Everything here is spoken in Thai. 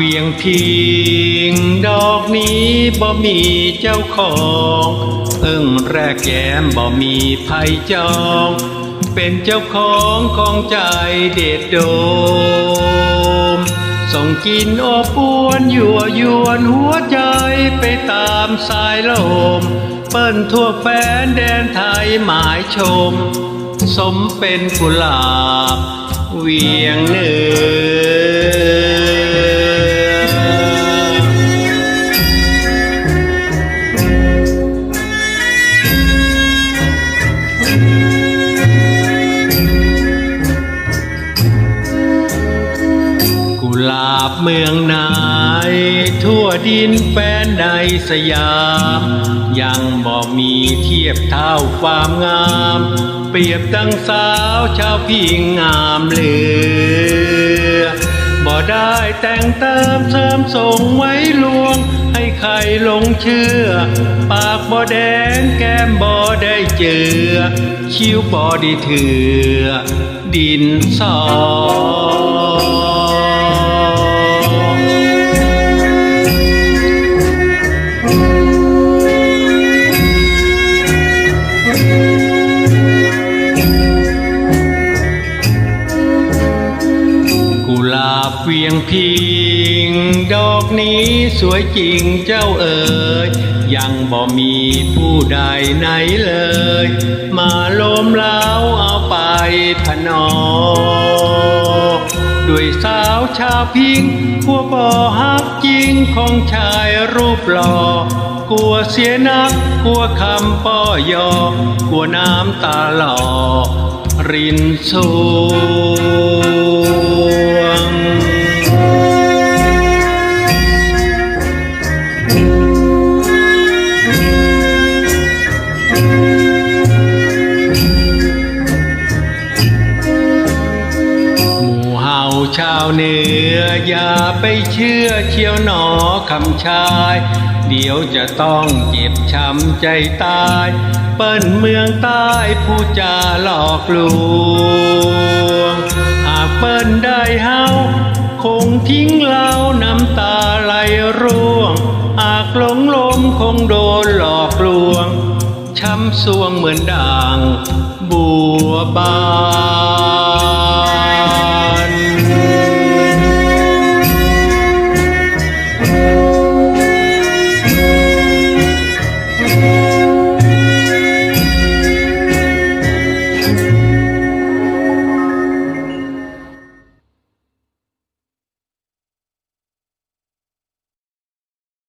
เวียงพิงดอกนี้บ่มีเจ้าของเพิ่งแรกแย้มบ่มีภัยจอง เป็นเจ้าของของใจเด็ดโดม ส่งกินอบอวนยั่วยวนหัวใจไปตามสายลม เปิ้นทั่วแฟนแดนไทยหมายชม สมเป็นกุหลาบ เวียงเหนือ เมืองนายทั่วดินแฟนในสยาม ยังบ่มีเทียบเท่าความงาม เปรียบดังสาวชาวพิงงามเหลือบ่ได้แต่งเติมเสริมส่งไว้ลวง ให้ใครหลงเชื่อ ปากบ่แดงแก้มบ่ได้เจือ คิ้วบ่ได้เถือ ดินสอ วียงพิง ดอกนี้สวยจริงเจ้าเอ๋ยยังบ่มีผู้ใดไหนเลย มาโลมเล้าเอาไปพนอ ด้วยสาวชาวพิงผัวบ่ฮักจริงของชายรูปหล่อกลัวเสียนักกลัวคำป้อยอกลัวน้ำตาหล่อรินส ชาวเหนืออย่าไปเชื่อเชียวหนอคำชาย เดี๋ยวจะต้องเจ็บช้ำใจตาย เปิ้นเมืองใต้ผู้จาหลอกลวง หากเปิ้นได้เฮาคงทิ้งเราน้ำตาไหลร่วงหากหลงลมคงโดนหลอกลวง ช้ำสวงเหมือนด่าง บัวบาน